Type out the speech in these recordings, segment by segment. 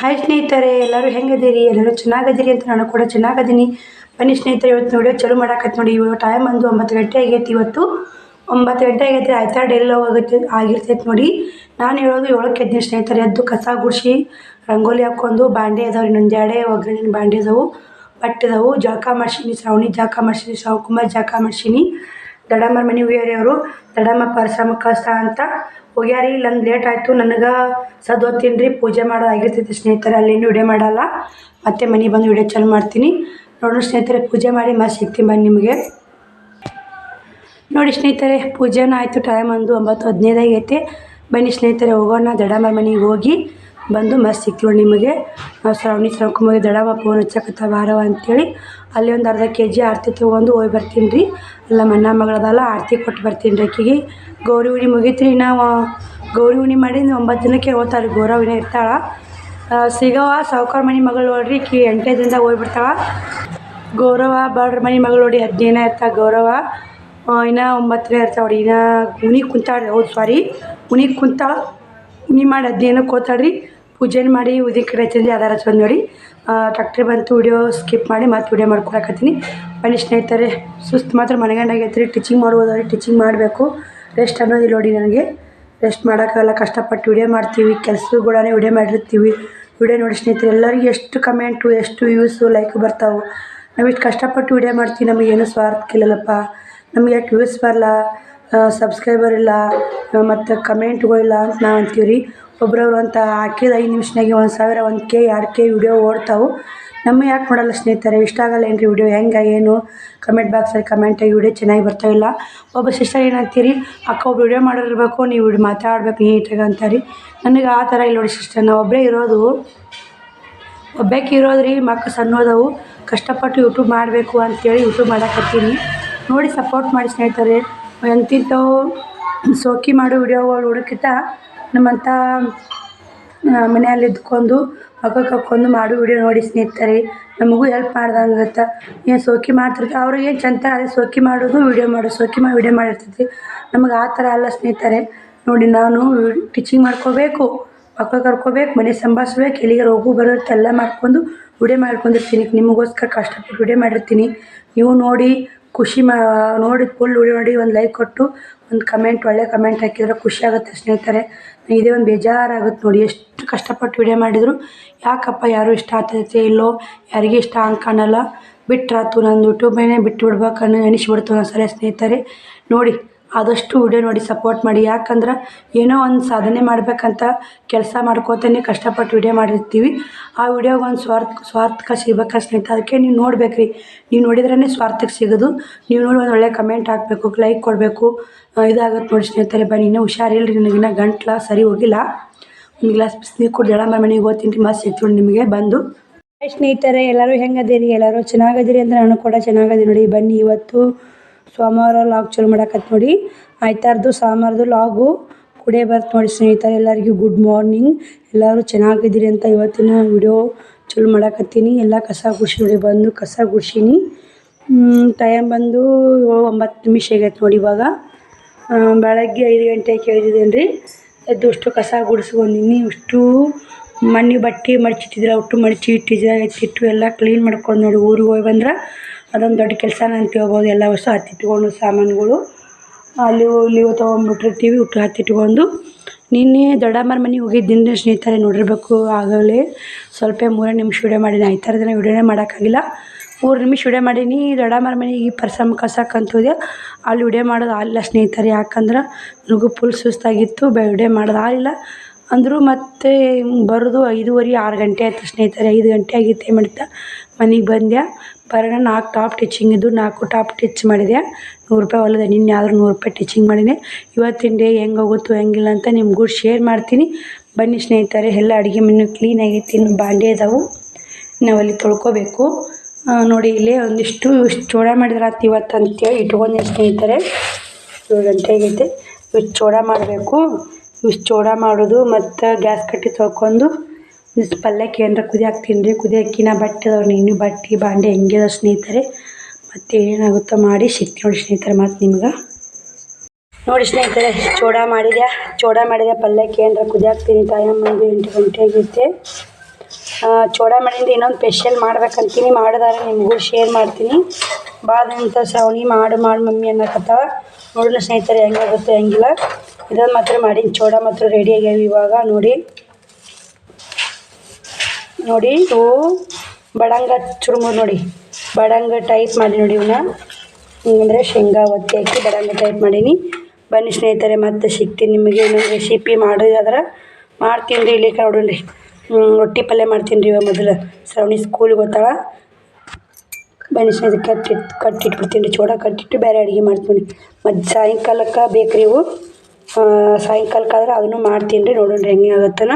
Hi ಸ್ನೇಹಿತರೆ, ಎಲ್ಲರೂ ಹೆಂಗದೀರಿ ಎಲ್ಲರೂ ಚೆನ್ನಾಗದಿರಿ ಅಂತ ನಾನು ಕೂಡ ಚೆನ್ನಾಗದೀನಿ ಬನ್ನಿ ಸ್ನೇಹಿತರೆ ಇವತ್ತು ನೋಡಿ ಚಲೋ ಮಾಡಾಕತ್ ನೋಡಿ. ಇವಾಗ ಟೈಮ್ ಒಂದು ಒಂಬತ್ತು ಗಂಟೆ ಆಗೈತಿ. ಇವತ್ತು ಒಂಬತ್ತು ಗಂಟೆ ಆಗೈತೆ ಆಯ್ತಾ? ಡೆಲ್ಲಿ ಹೋಗುತ್ತೆ ಆಗಿರ್ತೈತೆ ನೋಡಿ. ನಾನು ಹೇಳೋದು ಏಳಕ್ಕೆ ಎದ್ದೀನಿ ಸ್ನೇಹಿತರೆ. ಎದ್ದು ಕಸ ಗುಡಿಸಿ, ರಂಗೋಲಿ ಹಾಕ್ಕೊಂಡು ಬಾಂಡೆ ಅದಾವೆ ಇನ್ನೊಂದು ಎರಡೇ ಒಗ್ಗರಣೆ ಬಾಂಡೆ ಅದಾವು. ಬಟ್ಟೆ ಜಾಕ ಮಾಡ್ಸೀನಿ, ಶ್ರಾವಣಿ ಜಳಕ ಮಾಡ್ಸೀನಿ ಶ್ರಾವಕುಮಾರ್ ಜಳಕ ಮಾಡ್ಸೀನಿ. ದಡಮ್ಮರ ಮನೆ ಉಯ್ಯರಿ ಅವರು. ದಡಮ್ಮ ಪರಿಶ್ರಮ ಕಸ ಅಂತ ಹೋಗ್ಯಾರಿ ಇಲ್ಲೊಂದು ಲೇಟ್ ಆಯಿತು, ನನಗೆ ಸದ್ ರೀ, ಪೂಜೆ ಮಾಡೋದು ಆಗಿರ್ತೈತಿ ಸ್ನೇಹಿತರೆ ಅಲ್ಲೇನು ವಿಡಿಯೋ ಮಾಡಲ್ಲ. ಮತ್ತೆ ಮನೆಗೆ ಬಂದು ವಿಡಿಯೋ ಚಾಲು ಮಾಡ್ತೀನಿ. ನೋಡೋಣ ಸ್ನೇಹಿತರೆ, ಪೂಜೆ ಮಾಡಿ ಮತ್ತೆ ಸಿಗ್ತೀನಿ ಬನ್ನಿ ನಿಮಗೆ. ನೋಡಿ ಸ್ನೇಹಿತರೆ, ಪೂಜೆನೂ ಆಯಿತು ಟೈಮ್ ಒಂದು ಒಂಬತ್ತು ಹದಿನೈದಾಗೈತೆ ಬನ್ನಿ ಸ್ನೇಹಿತರೆ, ಹೋಗೋಣ ದಡಮ್ಮ ಮನೆಗೆ ಹೋಗಿ. ಬಂದು ಮಸ್ತ್ ಸಿಕ್ತೀವಿ ನಿಮಗೆ. ನಾವು ಶ್ರಾವಣಿ ಶ್ರವಕುಮಾರಿ ದಡಮ್ಮ ಫೋನ್ ಹಚ್ಚಕತ್ತ ಬಾರವ ಅಂತೇಳಿ ಅಲ್ಲಿ ಒಂದು ಅರ್ಧ ಕೆ ಜಿ ಆರತಿ ತೊಗೊಂಡು ಹೋಗಿ ಬರ್ತೀನಿ ರೀ. ಅಲ್ಲ ಮನ್ನ ಮಗಳದಲ್ಲ ಆರತಿ ಕೊಟ್ಟು ಬರ್ತೀನಿ ರೀ ಆಕಿಗೆ ಗೌರಿ ಹುಣಿ ಮುಗೀತು ರೀ ನಾವು. ಗೌರಿ ಹುಣಿ ಮಾಡಿ ಒಂಬತ್ತು ದಿನಕ್ಕೆ ಹೋಗ್ತಾರೆ ಗೌರವಿನ ಇರ್ತಾಳೆ. ಸಿಗವ ಸಾವುಕಾರ ಮನೆ ಮಗಳು ನೋಡ್ರಿ ಕಿ ಎಂಟನೇ ದಿನದಾಗ ಹೋಗ್ಬಿಡ್ತಾಳೆ. ಗೌರವ, ಬಾಡ್ರ ಮನೆ ಮಗಳು ನೋಡಿ, ಹದಿನೈದನೇ ಇರ್ತಾಳೆ ಗೌರವ. ಇನ್ನೂ ಒಂಬತ್ತನೇ ಇರ್ತಾವೆ ಇನ್ನು ಉಣಿಗೆ ಕುಂತಾಳೆ, ಹೌದು ಸಾರಿ ಉಣಿ ಕುಂತಾಳ, ಉಣಿ ಮಾಡಿ ಹದಿನೈದಕ್ಕೆ ಹೋಗ್ತಾಳೆ ರೀ ಪೂಜೆನ ಮಾಡಿ ಉದಿನ ಕಡೆ ಹಚ್ಚಿಂದು ಯಾವ್ದಾರು ಹಚ್ಕೊಂಡು ನೋಡಿ ಟ್ಯಾಕ್ಟ್ರಿ ಬಂತು ವಿಡಿಯೋ ಸ್ಕಿಪ್ ಮಾಡಿ ಮತ್ತೆ ವಿಡಿಯೋ ಮಾಡ್ಕೊಳಕತ್ತೀನಿ. ಬನ್ನಿ ಸ್ನೇಹಿತರೆ, ಸುಸ್ತು ಮಾತ್ರ ಮನೆಗಂಡಾಗೈತೆ ರೀ ಟೀಚಿಂಗ್ ಮಾಡ್ಬೋದು ರೀ ಟೀಚಿಂಗ್ ಮಾಡಬೇಕು. ರೆಸ್ಟ್ ಅನ್ನೋದಿಲ್ಲ ನೋಡಿ ನನಗೆ. ರೆಸ್ಟ್ ಮಾಡೋಕ್ಕಾಗಲ್ಲ, ಕಷ್ಟಪಟ್ಟು ವಿಡಿಯೋ ಮಾಡ್ತೀವಿ, ಕೆಲಸಗಳನ್ನೇ ವಿಡಿಯೋ ಮಾಡಿರ್ತೀವಿ. ವಿಡಿಯೋ ನೋಡಿ ಸ್ನೇಹಿತರೆ, ಎಲ್ಲರಿಗೂ ಎಷ್ಟು ಕಮೆಂಟು ಎಷ್ಟು ವ್ಯೂಸು ಲೈಕ್ ಬರ್ತಾವೆ. ನಾವು ಇಷ್ಟು ಕಷ್ಟಪಟ್ಟು ವಿಡಿಯೋ ಮಾಡ್ತೀವಿ ನಮಗೇನು ಸ್ವಾರ್ಥಕ್ಕಿಲ್ಲಲ್ಲಪ್ಪ ನಮ್ಗೆ ಯಾಕೆ ವ್ಯೂಸ್ ಬರಲ್ಲ ಸಬ್ಸ್ಕ್ರೈಬರ್ ಇಲ್ಲ ಮತ್ತು ಕಮೆಂಟ್ಗಳಿಲ್ಲ ಅಂತ ನಾವು ಅಂತೀವಿ ರೀ ಒಬ್ರೊಬ್ರು ಅಂತ ಹಾಕಿದ ಐದು ನಿಮಿಷನಾಗೆ ಒಂದು ಸಾವಿರ, ಒಂದು ಕೆ, ಎರಡು ಕೆ ವಿಡಿಯೋ ಓಡ್ತಾವೆ. ನಮ್ಮ ಯಾಕೆ ಮಾಡಲ್ಲ ಸ್ನೇಹಿತರೆ? ಇಷ್ಟ ಆಗಲ್ಲ ಏನು ರೀ ವಿಡಿಯೋ ಹೆಂಗೆ, ಏನು? ಕಮೆಂಟ್ ಬಾಕ್ಸಲ್ಲಿ ಕಮೆಂಟಾಗಿ ವಿಡಿಯೋ ಚೆನ್ನಾಗಿ ಬರ್ತಾವಿಲ್ಲ ಒಬ್ಬ ಸಿಸ್ಟರ್ ಏನಂತೀರಿ ಅಕ್ಕ ಒಬ್ಬ ವಿಡಿಯೋ ಮಾಡಿರ್ಬೇಕು ನೀವು ಮಾತಾಡ್ಬೇಕು ನೀಟಾಗಿ ಅಂತಾರೆ. ನನಗೆ ಆ ಥರ ಇಲ್ಲ ನೋಡಿ ಸಿಸ್ಟರ್ ನಾವು ಒಬ್ಬರೇ ಇರೋದು, ಒಬ್ಬಾಕಿ ಇರೋದು ರೀ ಮಕ್ಳು ಸಣ್ಣದವು. ಕಷ್ಟಪಟ್ಟು ಯೂಟ್ಯೂಬ್ ಮಾಡಬೇಕು ಅಂತೇಳಿ ಯೂಟ್ಯೂಬ್ ಮಾಡಕತ್ತೀನಿ ನೋಡಿ ಸಪೋರ್ಟ್ ಮಾಡಿ ಸ್ನೇಹಿತರೆ. ಎಂತಿಂಥವು ಸೋಕಿ ಮಾಡೋ ವಿಡಿಯೋಗಳು ನೋಡೋಕ್ಕಿಂತ ನಮ್ಮಂಥ ಮನೆಯಲ್ಲಿ ಇದ್ಕೊಂಡು ಮಕ್ಕ ಕಕ್ಕೊಂಡು ಮಾಡು ವಿಡಿಯೋ ನೋಡಿ ಸ್ನೇಹಿತರೆ, ನಮಗೂ ಹೆಲ್ಪ್ ಮಾಡ್ದಂಗೆ ಆಗುತ್ತೆ ಏನು ಸೋಕಿ ಮಾಡ್ತಿರ್ತಾರೆ ಅವ್ರಿಗೆ ಏನು ಚಂದ ಅದೇ ಸೋಕಿ ಮಾಡೋದು ವಿಡಿಯೋ ಮಾಡೋದು ಸೋಕಿ ಮಾಡಿ ವಿಡಿಯೋ ಮಾಡಿರ್ತೈತಿ ನಮಗೆ ಆ ಥರ ಅಲ್ಲ ಸ್ನೇಹಿತರೆ. ನೋಡಿ ನಾನು ಟೀಚಿಂಗ್ ಮಾಡ್ಕೋಬೇಕು ಮಕ್ಕಳು ಕರ್ಕೋಬೇಕು, ಮನೆ ಸಂಭಾಳಿಸ್ಬೇಕು, ಎಲ್ಲಿಗೆ ರೋಗು ಬರುತ್ತೆ ಎಲ್ಲ ಮಾಡ್ಕೊಂಡು ವಿಡಿಯೋ ಮಾಡ್ಕೊಂಡಿರ್ತೀನಿ. ನಿಮಗೋಸ್ಕರ ಕಷ್ಟಪಟ್ಟು ವಿಡಿಯೋ ಮಾಡಿರ್ತೀನಿ. ನೀವು ನೋಡಿ, ಖುಷಿ ಮಾ, ನೋಡಿ ಫುಲ್ ವಿಡಿಯೋ ನೋಡಿ ಒಂದು ಲೈಕ್ ಕೊಟ್ಟು, ಒಂದು ಕಮೆಂಟ್ ಒಳ್ಳೆ ಕಮೆಂಟ್ ಹಾಕಿದ್ರೆ ಖುಷಿ ಆಗುತ್ತೆ ಸ್ನೇಹಿತರೆ. ಇದೇ ಒಂದು ಬೇಜಾರಾಗುತ್ತೆ ನೋಡಿ, ಎಷ್ಟು ಕಷ್ಟಪಟ್ಟು ವಿಡಿಯೋ ಮಾಡಿದ್ರು. ಯಾಕಪ್ಪ, ಯಾರು ಇಷ್ಟ ಆಗ್ತೈತೆ, ಇಲ್ಲೋ, ಯಾರಿಗೆ ಇಷ್ಟ ಅಂತ ಕಾಣಲ್ಲ. ಬಿಟ್ರಾತು ನಂದು ಯೂಟ್ಯೂಬೇನೆ ಬಿಟ್ಟು ಬಿಡ್ಬೇಕು ಅನ್ನೋ ನನ್ನ ಒಂದೊಂದ್ಸಲ ಸ್ನೇಹಿತರೆ. ನೋಡಿ ಆದಷ್ಟು ವಿಡಿಯೋ ನೋಡಿ ಸಪೋರ್ಟ್ ಮಾಡಿ. ಯಾಕಂದ್ರೆ ಏನೋ ಒಂದು ಸಾಧನೆ ಮಾಡಬೇಕಂತ ಕೆಲಸ ಮಾಡ್ಕೋತಾನೆ, ಕಷ್ಟಪಟ್ಟು ವಿಡಿಯೋ ಮಾಡಿರ್ತೀವಿ. ಆ ವಿಡಿಯೋಗೆ ಒಂದು ಸ್ವಾರ್ಥ, ಸ್ವಾರ್ಥಕ ಸಿಗ್ಬೇಕು ಸ್ನೇಹಿತ. ಅದಕ್ಕೆ ನೀವು ನೋಡ್ಬೇಕು ರೀ ನೀವು ನೋಡಿದ್ರೇ ಸ್ವಾರ್ಥಕ್ಕೆ ಸಿಗೋದು. ನೀವು ನೋಡಿ ಒಂದು ಒಳ್ಳೆ ಕಮೆಂಟ್ ಹಾಕಬೇಕು ಲೈಕ್ ಕೊಡಬೇಕು. ಇದಾಗುತ್ತೆ ನೋಡಿ ಸ್ನೇಹಿತರೆ, ಬನ್ನಿ. ಇನ್ನೂ ಹುಷಾರಿಲ್ಲ ರೀ ನನಗಿನ್ನ ಗಂಟ್ಲ ಸರಿ ಹೋಗಿಲ್ಲ. ಒಂದು ಗ್ಲಾಸ್ ಬಿಸಿನೀರು ಕುಡ್ದು ಎಳ ಮನೆಗೆ ರೀ ಮಸ್ತ್ ಸಿಗ್ತೀನಿ ನಿಮಗೆ ಬಂದು. ಸ್ನೇಹಿತರೆ, ಎಲ್ಲರೂ ಹೆಂಗದಿರಿ? ಎಲ್ಲರೂ ಚೆನ್ನಾಗದಿರಿ ಅಂತ ನಾನು ಕೂಡ ಚೆನ್ನಾಗದಿ ನೋಡಿ. ಬನ್ನಿ, ಇವತ್ತು ಸೋಮವಾರ ಲಾಗ್ ಚಲೋ ಮಾಡಕತ್ ನೋಡಿ. ಆಯ್ತಾರ್ದು ಸೋಮವಾರದು ಲಾಗು. ಕುಡೇ ಬರ್ತು ನೋಡಿ ಸ್ನೇಹಿತರೆ, ಎಲ್ಲರಿಗೂ ಗುಡ್ ಮಾರ್ನಿಂಗ್. ಎಲ್ಲರೂ ಚೆನ್ನಾಗಿದ್ದೀರಿ ಅಂತ ಇವತ್ತಿನ ವಿಡಿಯೋ ಚಲೋ ಮಾಡಕತ್ತೀನಿ. ಎಲ್ಲ ಕಸ ಗುಡಿಸಿ ನೋಡಿ, ಬಂದು ಕಸ ಗುಡಿಸಿನಿ. ಟೈಮ್ ಬಂದು ಒಂಬತ್ತು ನಿಮಿಷ ಆಗೈತೆ ನೋಡಿ ಇವಾಗ. ಬೆಳಗ್ಗೆ ಐದು ಗಂಟೆಗೆ ಕೇಳಿದ್ದೀನಿ ರೀ ಎದ್ದು ಅಷ್ಟು ಕಸ ಗುಡಿಸ್ಕೊಂಡಿನಿ. ಇಷ್ಟು ಮಣ್ಣಿ ಬಟ್ಟೆ ಮಡಚಿಟ್ಟಿದ್ರೆ ಒಟ್ಟು ಮಡಚಿ ಇಟ್ಟಿದ್ರೆ ಎತ್ತಿಟ್ಟು ಎಲ್ಲ ಕ್ಲೀನ್ ಮಾಡ್ಕೊಂಡು ನೋಡಿ ಊರಿಗೆ ಹೋಗಿ ಬಂದ್ರೆ. ಅದೊಂದು ದೊಡ್ಡ ಕೆಲಸನ ಅಂತ ಹೇಳ್ಬೋದು. ಎಲ್ಲ ವಸ್ತು ಹತ್ತಿಟ್ಕೊಂಡು ಸಾಮಾನುಗಳು ಅಲ್ಲಿ ಇಲ್ಲಿ ತೊಗೊಂಬಿಟ್ಟಿರ್ತೀವಿ ಉಟ್ಟು ಹತ್ತಿಟ್ಕೊಂಡು ನಿನ್ನೆ ದೊಡ್ಡಮ್ಮರ ಮನೆಗೆ ಹೋಗಿದ್ದಿಂದ ಸ್ನೇಹಿತರೆ ನೋಡಿರ್ಬೇಕು. ಆಗಲೇ ಸ್ವಲ್ಪ ಮೂರೇ ನಿಮಿಷ ವಿಡಿಯೋ ಮಾಡೀನಿ ಐತಾರ ದಿನ ವಿಡಿಯೋನೇ ಮಾಡೋಕ್ಕಾಗಿಲ್ಲ. ಮೂರು ನಿಮಿಷ ವಿಡಿಯೋ ಮಾಡೀನಿ. ದೊಡ್ಡಮ್ಮರ ಮನೆಗೆ ಪರ್ಸಮ್ ಹೋದೆ. ಅಲ್ಲಿ ವಿಡಿಯೋ ಮಾಡೋದು ಆಗಲಿಲ್ಲ ಸ್ನೇಹಿತರೆ. ಯಾಕಂದ್ರೆ ನನಗೂ ಫುಲ್ ಸುಸ್ತಾಗಿತ್ತು. ಬೆ ವಿಡಿಯೋ ಮಾಡೋದು ಆಗಿಲ್ಲ ಅಂದರೂ ಮತ್ತೆ ಬರೋದು ಐದುವರೆ, ಆರು ಗಂಟೆ ಆಯ್ತು ಸ್ನೇಹಿತರೆ. ಐದು ಗಂಟೆ ಆಗಿತ್ತು ಏನು ಮನೆಗೆ ಬಂದೆ ಬರೋಣ ನಾಲ್ಕು ಟಾಪ್ ಟಿಚ್ಚಿಂಗ್ ಇದ್ದು ನಾಲ್ಕು ಟಾಪ್ ಟಿಚ್ ಮಾಡಿದೆ. ನೂರು ರೂಪಾಯಿ ಹೊಲದ, ನಿನ್ನೆ ಆದರೂ ನೂರು ರೂಪಾಯಿ ಟಿಚಿಂಗ್ ಮಾಡಿದೆ. ಇವತ್ತಿನ ಡೇ ಹೆಂಗೆ ಹೋಗುತ್ತೋ ಹೆಂಗಿಲ್ಲ ಅಂತ ನಿಮ್ಗೂ ಶೇರ್ ಮಾಡ್ತೀನಿ. ಬನ್ನಿ ಸ್ನೇಹಿತರೆ, ಎಲ್ಲ ಅಡುಗೆ ಮನೆ ಕ್ಲೀನಾಗಿ ತಿನ್ನು. ಬಾಂಡೆ ಇದಾವೆ. ಅಲ್ಲಿ ತೊಳ್ಕೊಬೇಕು. ನೋಡಿ, ಇಲ್ಲೇ ಒಂದಿಷ್ಟು ಚೂಡ ಮಾಡಿದ್ರೆ ಆತು ಇವತ್ತು ಅಂತೇಳಿ ಇಟ್ಕೊಂಡೆ ಸ್ನೇಹಿತರೆ. ಏಳು ಗಂಟೆ ಆಗೈತೆ. ಇವತ್ತು ಚೂಡ ಮಾಡಬೇಕು. ಇಷ್ಟು ಚೋಡಾ ಮಾಡೋದು ಮತ್ತು ಗ್ಯಾಸ್ ಕಟ್ಟಿ ತೊಳ್ಕೊಂಡು ಇಷ್ಟು ಪಲ್ಯಕ್ಕೆ ಏನರ ಕುದಿ ಹಾಕ್ತೀನಿ ರೀ. ಕುದಿ ಹಾಕಿ ನಾ ಬಟ್ಟೆ ಅದಾವೆ ಇನ್ನೂ ಬಟ್ಟೆ, ಬಾಂಡೆ ಹೆಂಗೆ ಸ್ನೇಹಿತರೆ. ಮತ್ತು ಏನಾಗುತ್ತೋ ಮಾಡಿ ಸಿಕ್ತಿ ನೋಡಿ ಸ್ನೇಹಿತರೆ ಮತ್ತು ನಿಮ್ಗೆ. ನೋಡಿ ಸ್ನೇಹಿತರೆ ಚೂಡ ಮಾಡಿದ್ಯಾ? ಚೂಡ ಮಾಡಿದ್ಯಾ ಪಲ್ಯಕ್ಕೆ ಏನರ ಕುದಿ ಹಾಕ್ತೀನಿ ಟೈಮ್ ಒಂದು ಎಂಟು ಗಂಟೆ ಆಗೈತೆ. ಚೋಡ ಇನ್ನೊಂದು ಸ್ಪೆಷಲ್ ಮಾಡ್ಬೇಕಂತೀನಿ, ಮಾಡಿದಾರೆ, ನಿಮಗೂ ಶೇರ್ ಮಾಡ್ತೀನಿ. ಭಾಳ ದಿನಂತ ಶ್ರವಣಿ, ಮಾಡು ಮಾಡು ಮಮ್ಮಿ ಅನ್ನಕತ್ತಾವ. ನೋಡೋಣ ಸ್ನೇಹಿತರೆ ಹೆಂಗಾಗುತ್ತೆ ಹೆಂಗಿಲ್ಲ. ಇದೊಂದು ಮಾತ್ರ ಮಾಡೀನಿ ಚೋಡ ಮಾತ್ರ ರೆಡಿ ಆಗ್ಯಾವ ಇವಾಗ, ನೋಡಿ. ನೋಡಿ ಇವು ಬಡಂಗ ಚುರುಮುರು ನೋಡಿ. ಬಡಂಗ ಟೈಪ್ ಮಾಡಿ ನೋಡಿ ಇವನ್ನ ಹಿಂಗಂದ್ರೆ ಶೇಂಗಾ, ಒತ್ತಿ ಹಾಕಿ ಬಡಂಗ ಟೈಪ್ ಮಾಡೀನಿ. ಬನ್ನಿ ಸ್ನೇಹಿತರೆ, ಮತ್ತೆ ಸಿಗ್ತೀನಿ ನಿಮಗೆ ಇನ್ನೊಂದು ರೆಸಿಪಿ ಮಾಡೋದಾದ್ರೆ ಮಾಡ್ತೀನಿ ರೀ ಇಲ್ಲಿಕ ನೋಡೋಣ್ರಿ ರೊಟ್ಟಿ ಪಲ್ಯ ಮಾಡ್ತೀನಿ ರೀ ಮೊದಲು. ಶ್ರಾವಣಿ ಸ್ಕೂಲಿಗೆ ಹೋಗ್ತಾಳ ಬನ್ನಿ ಕಟ್ಟಿ ಕಟ್ಟಿಟ್ಬಿಡ್ತೀನಿ ರೀ, ಚೂಡ ಕಟ್ಟಿಟ್ಟು ಬೇರೆ ಅಡುಗೆ ಮಾಡ್ತೀನಿ ಮತ್ತು ಸಾಯಂಕಾಲಕ್ಕೆ ಬೇಕು ರೀ ಇವು ಸಾಯಂಕಾಲಕ್ಕಾದ್ರೆ ಅದನ್ನು ಮಾಡ್ತೀನಿ ರೀ, ನೋಡೋಣ್ರಿ ಹೆಂಗೆ ಆಗತ್ತನ.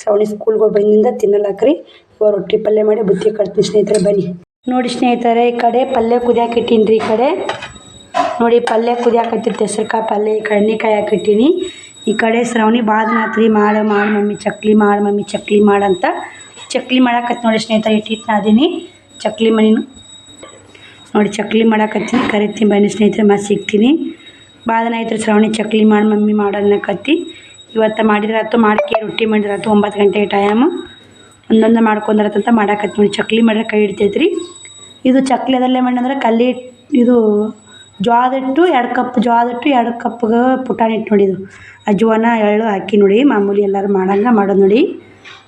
ಶ್ರಾವಣಿ ಸ್ಕೂಲ್ಗೆ ಹೋಗಿ ಬಂದಿಂದ ತಿನ್ನಲಾಕ್ರಿ ಇವಾಗ ರೊಟ್ಟಿ ಪಲ್ಯ ಮಾಡಿ ಬುತ್ತಿ ಕಟ್ತೀನಿ ಸ್ನೇಹಿತರೆ, ಬನ್ನಿ. ನೋಡಿ ಸ್ನೇಹಿತರೆ, ಈ ಕಡೆ ಪಲ್ಯ ಕುದಿಯಾಕೆ ಇಟ್ಟೀನಿ ರೀ ಈ ಕಡೆ. ನೋಡಿ ಪಲ್ಯ ಕುದಿಯಾಕತ್ತಿತ್ತು ಹೆಸ್ರುಕಾಳು ಪಲ್ಯ, ಈ ಕಡ್ನೆಕಾಯಿ ಹಾಕಿಟ್ಟೀನಿ ಈ ಕಡೆ ಶ್ರವಣಿ ಬಾದನಾತ್ರಿ ಮಾಡು ಮಾಡು, ಮಮ್ಮಿ ಚಕ್ಲಿ ಮಾಡು, ಮಮ್ಮಿ ಚಕ್ಲಿ ಮಾಡಂತ ಚಕ್ಲಿ ಮಾಡಾಕತ್ತಿ ನೋಡಿ ಸ್ನೇಹಿತರೆ ಇಟ್ಟಿಟ್ಟು ನಾದೀನಿ ಚಕ್ಲಿ ಮನಿನು. ನೋಡಿ ಚಕ್ಲಿ ಮಾಡಾಕತ್ತೀನಿ ಕರಿತೀನಿ ಬನ್ನಿ ಸ್ನೇಹಿತರೆ ಮತ್ತೆ ಸಿಗ್ತೀನಿ. ಭಾಳ ಶ್ರವಣಿ ಚಕ್ಲಿ ಮಾಡಿ, ಮಮ್ಮಿ ಮಾಡೋದನ್ನಕತ್ತಿ ಇವತ್ತು ಮಾಡಿದ್ರೆ ಆಯ್ತು ಮಾಡ್ಕೆ, ರೊಟ್ಟಿ ಮಾಡಿದ್ರೆ ಆಯ್ತು ಒಂಬತ್ತು ಗಂಟೆ ಟೈಮು ಒಂದೊಂದು ಮಾಡ್ಕೊಂಡ್ರತ್ತಂತ ಮಾಡಾಕತ್ತಿ ನೋಡಿ, ಚಕ್ಲಿ ಮಾಡಿದ್ರೆ ಕೈ ಹಿಡ್ತೈತ್ರಿ. ಇದು ಚಕ್ಲಿಯದಲ್ಲೇ ಮಾಡಿ ಅಂದ್ರೆ ಕಲ್ಲಿ ಇದು ಜ್ವಾಳದ ಹಿಟ್ಟು ಎರಡು ಕಪ್ ಜ್ವಾಳದ ಹಿಟ್ಟು ಎರಡು ಕಪ್ಗೆ ಪುಟಾಣಿ ಹಿಟ್ಟು ನೋಡಿ ಇದು. ಅಜ್ವಾನ ಎಳ್ಳು ಹಾಕಿ ನೋಡಿ, ಮಾಮೂಲಿ ಎಲ್ಲರೂ ಮಾಡಂಗೆ ಮಾಡೋದು ನೋಡಿ.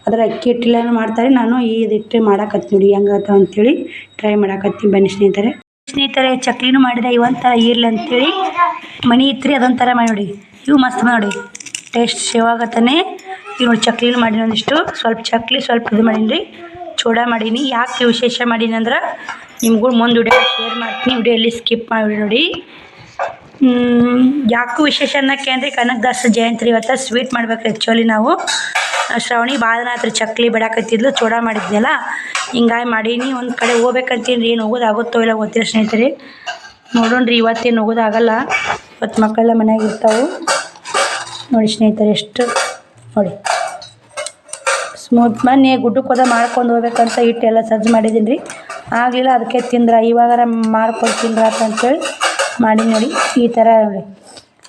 ಅದ್ರ ಅಕ್ಕಿ ಹಿಟ್ಟಲ್ಲೇನು ಮಾಡ್ತಾರೆ, ನಾನು ಈ ಹಿಟ್ಟು ಮಾಡಾಕತ್ತಿ ನೋಡಿ ಹೆಂಗಾಗ್ತಾವ ಅಂತೇಳಿ ಟ್ರೈ ಮಾಡಾಕತ್ತೀನಿ ಬನ್ನಿ ಸ್ನೇಹಿತರೆ. ಸ್ನೇಹಿತರೆ, ಚಕ್ಲಿನೂ ಮಾಡಿದೆ ಇವೊಂಥರ ಇರ್ಲಿ ಅಂತೇಳಿ. ಮನೆ ಇತ್ತು ಅದೊಂಥರ ಮಾಡಿ ನೋಡಿ. ಇವು ಮಸ್ತ್ ನೋಡಿ. ಟೇಸ್ಟ್ ಸೇವಾಗತ್ತಾನೆ ಈಗ ನೋಡಿ, ಚಕ್ಲಿನೂ ಮಾಡೀನಿ ಒಂದಿಷ್ಟು. ಸ್ವಲ್ಪ ಚಕ್ಲಿ, ಸ್ವಲ್ಪ ಇದು ಮಾಡೀನಿ ರೀ. ಚೂಡ ಮಾಡೀನಿ. ಯಾಕೆ ವಿಶೇಷ ಮಾಡೀನಿ ಅಂದ್ರೆ ನಿಮ್ಗೂ ಮುಂದೆ ವಿಡಿಯೋ ಶೇರ್ ಮಾಡ್ತೀನಿ. ವಿಡಿಯೋ ಎಲ್ಲಿ ಸ್ಕಿಪ್ ಮಾಡಿ ನೋಡಿ. ಯಾಕೂ ವಿಶೇಷ ಅನ್ನೋಕ್ಕೆ ಅಂದರೆ ಕನಕದಾಸ ಜಯಂತಿ ಇವತ್ತು ಸ್ವೀಟ್ ಮಾಡ್ಬೇಕು ಆ್ಯಕ್ಚುಲಿ ನಾವು. ಶ್ರಾವಣಿ ಭಾಳ ಚಕ್ಲಿ ಬಿಡಾಕತ್ತಿದ್ಲು, ಚೂಡ ಮಾಡಿದ್ನಲ್ಲ. ಹಿಂಗಾಗಿ ಮಾಡೀನಿ. ಒಂದು ಕಡೆ ಹೋಗ್ಬೇಕಂತೀನಿ ಏನು ಹೋಗೋದಾಗುತ್ತೋ ಇಲ್ಲ ಗೊತ್ತಿಲ್ಲ ಸ್ನೇಹಿತರೆ. ನೋಡೋಣ್ರಿ ಇವತ್ತೇನು ಹೋಗೋದಾಗಲ್ಲ ಇವತ್ತು ಮಕ್ಕಳೆಲ್ಲ ಮನ್ಯಾಗ ಇರ್ತಾವೆ. ನೋಡಿ ಸ್ನೇಹಿತರೆ, ಎಷ್ಟು ನೋಡಿ. ಸ್ಮೂತ್ ಮೊನ್ನೆ ಗುಡ್ಡಕ್ಕೆ ಹೋದ ಮಾಡ್ಕೊಂಡು ಹೋಗ್ಬೇಕಂತ ಹಿಟ್ಟೆಲ್ಲ ಸಜ್ಜು ಮಾಡಿದ್ದೀನಿ. ರೀ ಆಗಲಿಲ್ಲ, ಅದಕ್ಕೆ ತಿಂದ್ರ. ಇವಾಗಾರ ಮಾಡ್ಕೊಂಡು ತಿಂದ್ರ ಅಂತೇಳಿ ಮಾಡಿ ನೋಡಿ. ಈ ಥರ ನೋಡಿ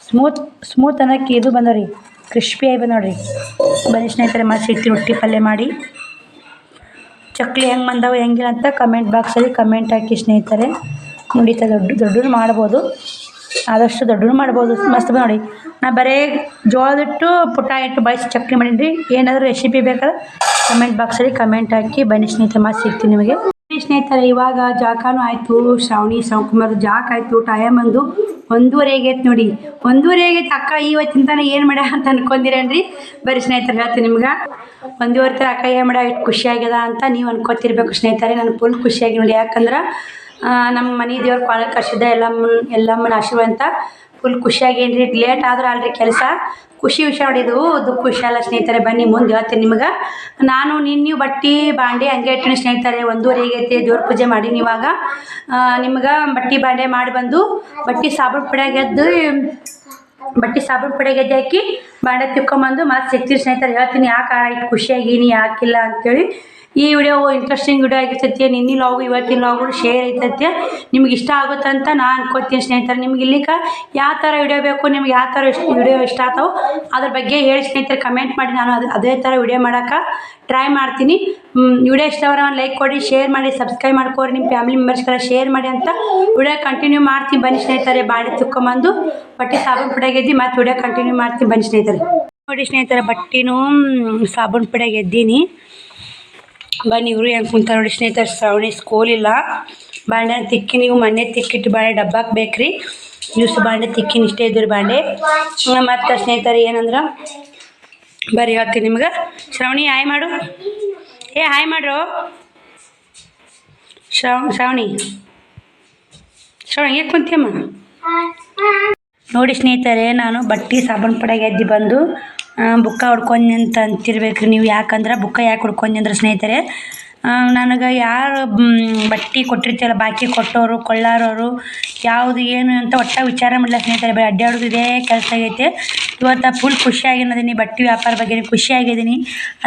ಸ್ಮೂತ್ ಸ್ಮೂತ್ ಅನ್ನೋಕ್ಕೆ ಇದು ಬಂದವ ರೀ ಕ್ರಿಸ್ಪಿ ಆಗಿ ಬಂದವ ನೋಡಿರಿ. ಬನ್ನಿ ಸ್ನೇಹಿತರೆ ಮತ್ತೆ ಸಿಟ್ಟಿ ರೊಟ್ಟಿ ಪಲ್ಯ ಮಾಡಿ. ಚಕ್ಲಿ ಹೆಂಗೆ ಬಂದವು, ಹೆಂಗಿಲ್ಲ ಅಂತ ಕಮೆಂಟ್ ಬಾಕ್ಸಲ್ಲಿ ಕಮೆಂಟ್ ಹಾಕಿ ಸ್ನೇಹಿತರೆ. ನೋಡಿತ ದೊಡ್ಡ ದೊಡ್ಡ ಮಾಡ್ಬೋದು. ಆದಷ್ಟು ದೊಡ್ಡನು ಮಾಡ್ಬೋದು. ಮಸ್ತ್ ನೋಡಿ ನಾ ಬರೀ ಜೋಳದಿಟ್ಟು ಪುಟ್ಟ ಇಟ್ಟು ಬಯಸಿ ಚಕ್ಲಿ ಮಾಡೀನಿ ಏನಾದರೂ ರೆಸಿಪಿ ಬೇಕಾದ್ರೆ ಕಮೆಂಟ್ ಬಾಕ್ಸಲ್ಲಿ ಕಮೆಂಟ್ ಹಾಕಿ. ಬನ್ನಿ ಸ್ನೇಹಿತರೆ ಮತ್ತೆ ಸಿಗ್ತೀನಿ ನಿಮಗೆ. ಸ್ನೇಹಿತರೆ, ಇವಾಗ ಜಾಕನೂ ಆಯಿತು, ಶ್ರಾವಣಿ ಶಿವಕುಮಾರ್ ಜಾಕ್ ಆಯಿತು ಟೈಮ್ ಅಂದು ಒಂದೂವರೆ ಆಗೈತೆ ನೋಡಿ. ಒಂದೂವರೆ ಆಗೈತೆ ಅಕ್ಕ ಇವತ್ತಿನ ತನಕ ಏನು ಮಾಡ್ಯ ಅಂತ ಅನ್ಕೊಂಡಿರೇನ್ರಿ? ಬರೀ ಸ್ನೇಹಿತರೆ, ಹೇಳ್ತೀನಿ ನಿಮ್ಗೆ. ಒಂದೂವರೆ ಥರ ಅಕ್ಕ ಏನು ಮಾಡ್ಯ ಇಷ್ಟು ಖುಷಿಯಾಗ್ಯದ ಅಂತ ನೀವು ಅನ್ಕೋತಿರ್ಬೇಕು ಸ್ನೇಹಿತರೆ. ನಾನು ಫುಲ್ ಖುಷಿಯಾಗಿ ನೋಡಿ. ಯಾಕಂದ್ರೆ ನಮ್ಮ ಮನೆ ದೇವ್ರ ಪಾಲಕ ಕರ್ಸಿದ್ದ ಎಲ್ಲಮ್ಮನ ಎಲ್ಲಮ್ಮನ ಆಶೀರ್ವಾದ ಅಂತ ಫುಲ್ ಖುಷಿಯಾಗೇನು ರೀ ಲೇಟ್ ಆದ್ರೆ ಅಲ್ರಿ ಕೆಲಸ. ಖುಷಿ ವಿಷಯ ನೋಡಿದು ದುಃಖ ವಿಷಯ ಅಲ್ಲ ಸ್ನೇಹಿತರೆ, ಬನ್ನಿ ಮುಂದೆ ಹೇಳ್ತೀನಿ ನಿಮಗೆ. ನಾನು ನಿನ್ನೆ ಬಟ್ಟೆ, ಬಾಂಡೆ ಹಂಗೆ ಇಟ್ಟಿನಿ ಸ್ನೇಹಿತರೆ, ಒಂದೂವರೆ ಆಗೈತೆ ದೇವ್ರ ಪೂಜೆ ಮಾಡಿ ಇವಾಗ. ನಿಮ್ಗೆ ಬಟ್ಟೆ, ಬಾಂಡೆ ಮಾಡಿ ಬಂದು, ಬಟ್ಟೆ ಸಾಬೂನು ಪುಡ್ಯಾಗ ಎದ್ದು ಬಟ್ಟೆ ಸಾಬೂನು ಪಡೆ ಗೆದ್ದೆ ಹಾಕಿ ಬಾಂಡೆ ತಿಕ್ಕೊಂಬಂದು ಮತ್ತೆ ಸಿಗ್ತೀವಿ ಸ್ನೇಹಿತರು, ಹೇಳ್ತೀನಿ, ಯಾಕೆ ಇಟ್ಟು ಖುಷಿಯಾಗೀನಿ ಯಾಕಿಲ್ಲ ಅಂತೇಳಿ. ಈ ವಿಡಿಯೋ ಇಂಟ್ರೆಸ್ಟಿಂಗ್ ವಿಡಿಯೋ ಆಗಿರ್ತೈತಿ, ನಿನ್ನೆ ಲಾಗು ಇವತ್ತಿನ ಲಾಗು ಶೇರ್ ಐತೈತಿ. ನಿಮ್ಗೆ ಇಷ್ಟ ಆಗುತ್ತಂತ ನಾನು ಅನ್ಕೋತೀನಿ ಸ್ನೇಹಿತರೆ. ನಿಮ್ಗೆ ಇಲ್ಲಿಕ ಯಾವ ಥರ ವಿಡಿಯೋ ಬೇಕು, ನಿಮ್ಗೆ ಯಾವ ಥರ ಇಷ್ಟ ವಿಡಿಯೋ ಇಷ್ಟ ಆಗ್ತಾವೆ ಅದ್ರ ಬಗ್ಗೆ ಹೇಳಿ ಸ್ನೇಹಿತರೆ ಕಮೆಂಟ್ ಮಾಡಿ. ನಾನು ಅದು ಅದೇ ಥರ ವಿಡಿಯೋ ಮಾಡೋಕೆ ಟ್ರೈ ಮಾಡ್ತೀನಿ. ವಿಡಿಯೋ ಇಷ್ಟವರ ಲೈಕ್ ಕೊಡಿ ಶೇರ್ ಮಾಡಿ ಸಬ್ಸ್ಕ್ರೈಬ್ ಮಾಡ್ಕೊರಿ. ನಿಮ್ಮ ಫ್ಯಾಮಿಲಿ ಮೆಂಬರ್ಸ್ಗೆಲ್ಲ ಶೇರ್ ಮಾಡಿ ಅಂತ ವಿಡಿಯೋ ಕಂಟಿನ್ಯೂ ಮಾಡ್ತೀನಿ. ಬನ್ನಿ ಸ್ನೇಹಿತರೆ, ಬಾಡಿ ತಿಕ್ಕೊಂಬಂದು ಬಟ್ಟೆ ಸಾಬೂನು ಪುಡಿಯಾಗ ಎದ್ದು ಮತ್ತೆ ವಿಡಿಯೋ ಕಂಟಿನ್ಯೂ ಮಾಡ್ತೀನಿ ಬನ್ನಿ ಸ್ನೇಹಿತರೆ. ನೋಡಿ ಸ್ನೇಹಿತರೆ, ಬಟ್ಟೆನೂ ಸಾಬೂನ್ ಪುಡಿಯಾಗ ಎದ್ದೀನಿ. ಬನ್ನಿ ಇವರು ಹೆಂಗೆ ಕುಂತ ನೋಡಿ ಸ್ನೇಹಿತರೆ, ಶ್ರಾವಣಿ ಸ್ಕೂಲ್ ಇಲ್ಲ. ಬಾಂಡೆ ತಿಕ್ಕಿ, ನೀವು ಮನೆ ತಿಕ್ಕಿಟ್ಟು ಬಾಂಡೆ ಡಬ್ಬಾಕ್ ಬೇಕ್ರಿ. ಜ್ಯೂಸ್ ಬಾಂಡೆ ತಿಕ್ಕಿನ, ಇಷ್ಟೇ ಇದ್ರಿ ಬಾಂಡೆ. ಮತ್ತು ಸ್ನೇಹಿತರೆ, ಏನಂದ್ರೆ? ಬರ್ರಿ, ಹೇಳ್ತೀನಿ ನಿಮ್ಗೆ. ಶ್ರಾವಣಿ, ಹಾಯ್ ಮಾಡು. ಏ, ಹಾಯ್ ಮಾಡ್ರು. ಶ್ರಾವ್, ಶ್ರಾವಣಿ. ಶ್ರಾವಣಿ, ಹೇಗೆ ಕುಂತಿಯಮ್ಮ? ನೋಡಿ ಸ್ನೇಹಿತರೆ, ನಾನು ಬಟ್ಟೆ ಸಾಬೂನು ಪಡೆಗೆ ಎದ್ದು ಬಂದು ಬುಕ್ಕ ಹೊಡ್ಕೊಂಡಿ ಅಂತ ಅಂತಿರ್ಬೇಕು ನೀವು. ಯಾಕಂದ್ರೆ ಬುಕ್ಕ ಯಾಕೆ ಹೊಡ್ಕೊಂಡು ಅಂದ್ರೆ ಸ್ನೇಹಿತರೆ? ನನಗೆ ಯಾರು ಬಟ್ಟೆ ಕೊಟ್ಟಿರ್ತೀವಲ್ಲ, ಬಾಕಿ ಕೊಟ್ಟವರು ಕೊಳ್ಳಾರೋರು, ಯಾವುದು ಏನು ಅಂತ ಒಟ್ಟ ವಿಚಾರ ಮಾಡಿಲ್ಲ ಸ್ನೇಹಿತರೆ. ಬರೀ ಅಡ್ಡಾಡೋದು ಇದೇ ಕೆಲಸ ಆಗೈತೆ. ಇವತ್ತು ಫುಲ್ ಖುಷಿಯಾಗಿನದೀನಿ. ಬಟ್ಟೆ ವ್ಯಾಪಾರ ಬಗ್ಗೆ ಖುಷಿಯಾಗಿದ್ದೀನಿ